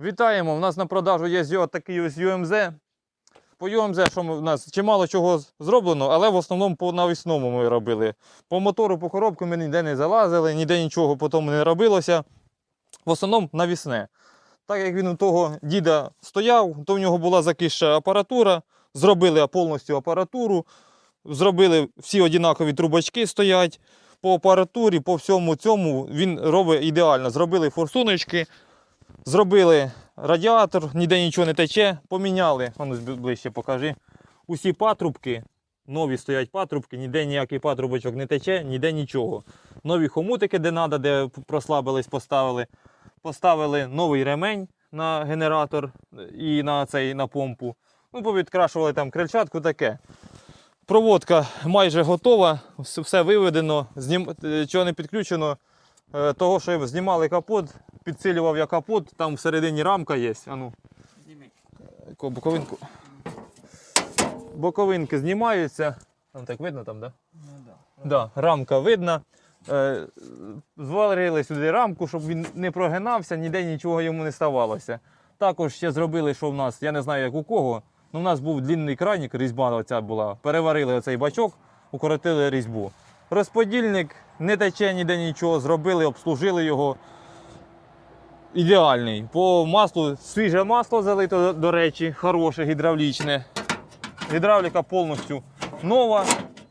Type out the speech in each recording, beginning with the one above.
Вітаємо! У нас на продажу є такий ось UMZ. По UMZ, що ми, у нас чимало чого зроблено, але в основному по навісному ми робили. По мотору, по коробку ми ніде не залазили, ніде нічого потім не робилося. В основному навісне. Так як він у того діда стояв, то в нього була закисша апаратура, зробили повністю апаратуру, зробили всі однакові трубочки стоять. По апаратурі, по всьому цьому він робить ідеально. Зробили форсуночки, Зробили радіатор, ніде нічого не тече, поміняли, а ну ближче покажи. Усі патрубки, нові стоять патрубки, ніде ніякий патрубочок не тече, ніде нічого. Нові хомутики, де треба, де прослабились, поставили. Поставили новий ремень на генератор і на цей на помпу. Ну, повідкрашували там крильчатку таке. Проводка майже готова, все виведено, е, чого не підключено. Е, Того, що знімали капот, підсилював я капот, там всередині рамка є. А ну, боковинку. Боковинки знімаються. Там так видно там, да? Да, рамка видна. Е, зварили сюди рамку, щоб він не прогинався, ніде нічого йому не ставалося. Також ще зробили, що в нас, я не знаю як у кого, але в нас був длінний кранік, різьба оця була. Переварили оцей бачок, укоротили різьбу. Розподільник не тече ніде нічого, зробили, обслужили його. Ідеальний. По маслу свіже масло залито, до- речі, хороше гідравлічне. Гідравліка повністю нова,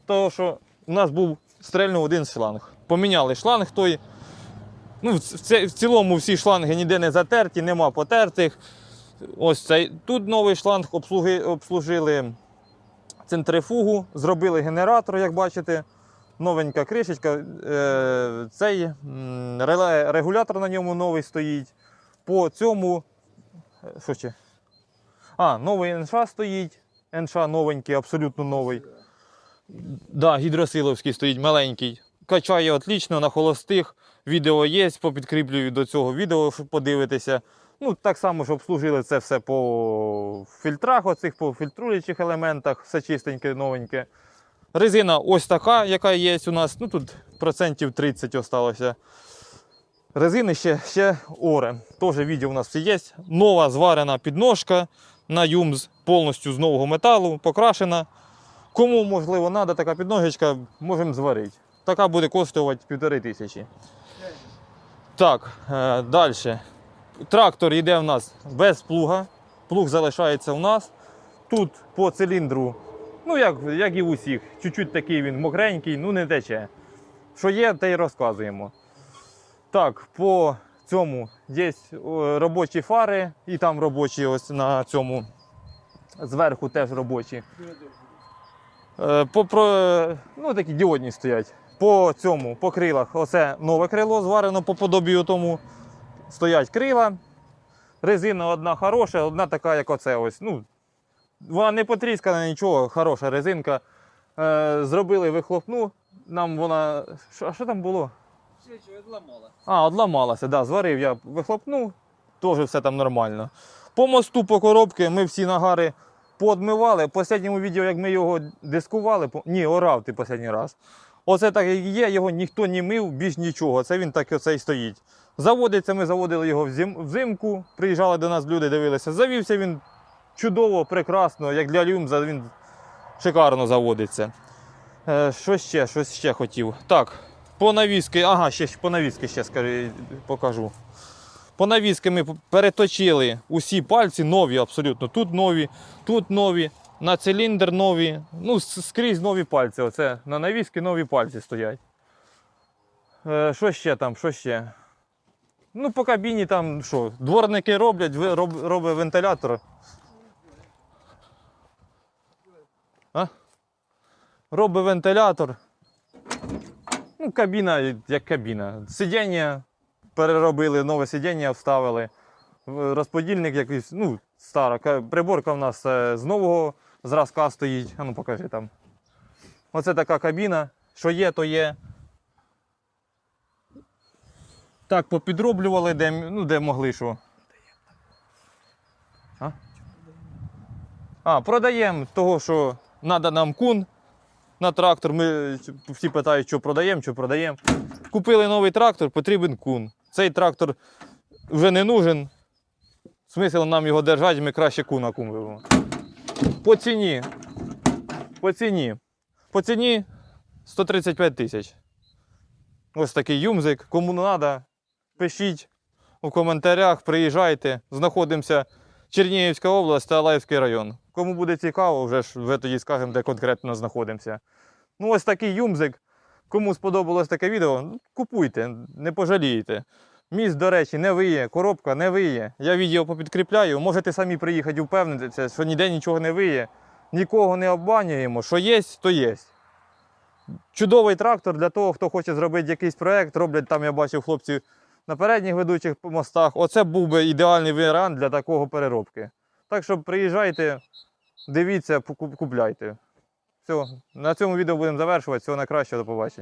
тому що у нас був стрельнув один шланг. Поміняли шланг той. Ну, в цілому всі шланги ніде не затерті, нема потертих. Ось цей. Тут новий шланг обслуги, обслужили центрифугу, зробили генератор, як бачите. Новенька кришечка. Е, цей регулятор на ньому новий стоїть. По цьому. е, Що ще? А, новий НШ стоїть. НШ новенький, абсолютно новий. Да, гідросиловський стоїть маленький. Качає отлично на холостих. Відео є, попідкріплюю до цього відео, щоб подивитися. Ну, так само, щоб обслужили це все по фільтрах, оцих, по фільтруючих елементах, все чистеньке, новеньке. Резина ось така, яка є у нас. Ну тут процентів 30 осталося. Резини ще, ще оре. Теж відео у нас все є. Нова зварена підножка на юмз, повністю з нового металу, покрашена. Кому можливо треба така підножечка, можемо зварити. Така буде коштувати півтори тисячі. Так, е, далі. Трактор йде в нас без плуга. Плуг залишається у нас. Тут по циліндру, ну як, як і в усіх, чуть-чуть такий він мокренький, ну не тече. Що є, те й розказуємо. Так, по цьому є робочі фари, і там робочі ось на цьому. Зверху теж робочі. Е, По, про, ну, такі діодні стоять. По цьому, по крилах, оце нове крило зварено по подобію тому. Стоять крила. Резина одна хороша, одна така, як оце ось. Ну, вона не потріскана, нічого, хороша резинка. Е, зробили вихлопну. Нам вона. Що, а що там було? А, одламалася, да, зварив я вихлопну, теж все там нормально. По мосту, по коробки ми всі нагари поодмивали. В останньому відео, як ми його дискували, ні, орав ти останній раз. Оце так як є, його ніхто не мив, більш нічого. Це він так оце і стоїть. Заводиться, ми заводили його взимку, приїжджали до нас люди, дивилися. Завівся він чудово, прекрасно, як для люмза він шикарно заводиться. Е, що ще? Щось ще хотів. Так, по навіски, ага, ще по навіски ще скажи, покажу. По навіски ми переточили усі пальці нові абсолютно. Тут нові, тут нові, на циліндр нові. Ну, скрізь нові пальці. Оце на навіски нові пальці стоять. Е, що ще там? Що ще? Ну, по кабіні там що, дворники роблять, роб, робить вентилятор. Робить вентилятор. Ну, кабіна як кабіна. Сидіння переробили, нове сидіння вставили. Розподільник якийсь, ну, стара. Приборка в нас е, з нового зразка стоїть. А ну покажи там. Оце така кабіна. Що є, то є. Так, попідроблювали, де, ну, де могли що. А? А, продаємо того, що треба нам кун на трактор. Ми всі питають, що продаємо, що продаємо. Купили новий трактор, потрібен кун. Цей трактор вже не нужен. смисл нам його держати, ми краще куна купимо. По ціні. По ціні. По ціні 135 тисяч. Ось такий юмзик. Кому треба, пишіть у коментарях, приїжджайте. Знаходимося Чернігівська область та Алаївський район. Кому буде цікаво, вже ж ви тоді скажемо, де конкретно знаходимося. Ну, ось такий юмзик. Кому сподобалось таке відео, ну, купуйте, не пожалієте. Міст, до речі, не виє, коробка не виє. Я відео попідкріпляю. Можете самі приїхати впевнитися, що ніде нічого не виє. Нікого не обманюємо. Що є, то є. Чудовий трактор для того, хто хоче зробити якийсь проект. Роблять там, я бачив хлопців на передніх ведучих мостах. Оце був би ідеальний варіант для такого переробки. Так що приїжджайте, дивіться, купляйте. Все, на цьому відео будемо завершувати. Всього найкращого, до побачення.